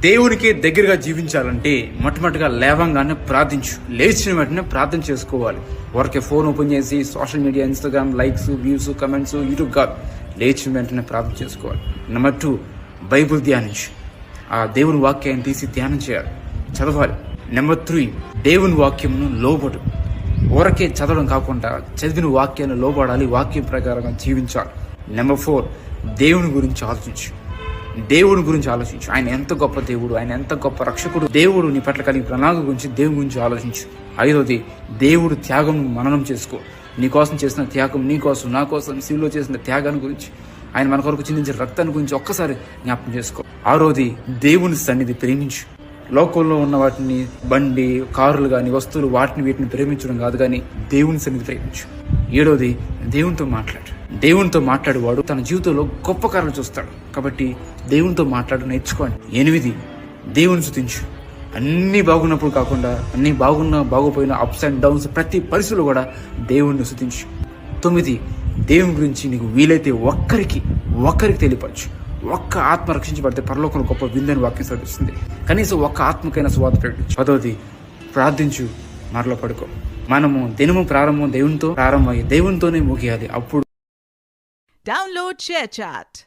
దేవునికి దగ్గరగా జీవించాలంటే మొట్టమొదటిగా లేవంగానే ప్రార్థించు. లేచిన వెంటనే ప్రార్థన చేసుకోవాలి. వరకే ఫోన్ ఓపెన్ చేసి social media Instagram likes views comments YouTube కాదు. లేచిన వెంటనే ప్రార్థన చేసుకోవాలి. నెంబర్ టూ బైబుల్ ధ్యానించు. ఆ దేవుని వాక్యాన్ని తీసి ధ్యానం చేయాలి. చదవాలి. నెంబర్ త్రీ దేవుని వాక్యమును లోబడు. ఊరకే చదవడం కాకుండా చదివిన వాక్యాన్ని లోబడాలి. వాక్యం ప్రకారంగా జీవించాలి. నెంబర్ ఫోర్ దేవుని గురించి ఆలోచించు. దేవుడి గురించి ఆలోచించు. ఆయన ఎంత గొప్ప దేవుడు ఆయన ఎంత గొప్ప రక్షకుడు దేవుడు నీ పట్ల కలిగి ప్రణాళిక గురించి దేవుని గురించి ఆలోచించు. ఐదోది దేవుడు త్యాగం మననం చేసుకో. నీ కోసం చేసిన త్యాగం నీ కోసం నా కోసం శివులో చేసిన త్యాగాన్ని గురించి ఆయన మన కొరకు చిందించిన రక్తాన్ని గురించి ఒక్కసారి జ్ఞాపకం చేసుకో. ఆరోది దేవుని సన్నిధి ప్రేమించు. లోకంలో ఉన్న వాటిని బండి కారులు కానీ వస్తువులు వాటిని వీటిని ప్రేమించడం కాదు కానీ దేవుని సన్నిధి ప్రేమించు. ఏడోది దేవునితో మాట్లాడు. దేవునితో మాట్లాడేవాడు తన జీవితంలో గొప్ప కార్యాలు చూస్తాడు. కాబట్టి దేవునితో మాట్లాడు నేర్చుకోండి ఎనిమిది దేవుని స్థుతించు. అన్నీ బాగున్నప్పుడు కాకుండా అన్నీ బాగున్నా బాగోపోయినా అప్స్ అండ్ డౌన్స్ ప్రతి పరిస్థితులు కూడా దేవుణ్ణి స్థుతించు. తొమ్మిది దేవుని గురించి నీకు వీలైతే ఒక్కరికి ఒక్కరికి తెలియపరచు. ఒక్క ఆత్మ రక్షించబడితే పరలోకంలో గొప్ప విందని వాక్యం సాధిస్తుంది కనీసం ఒక్క ఆత్మకైన స్వాత ప్రకటించు. పదవది ప్రార్థించు మరలో పడుకో. మనము దినము ప్రారంభం దేవునితో ప్రారంభమయ్యి దేవునితోనే ముగియాలి. అప్పుడు Download ShareChat.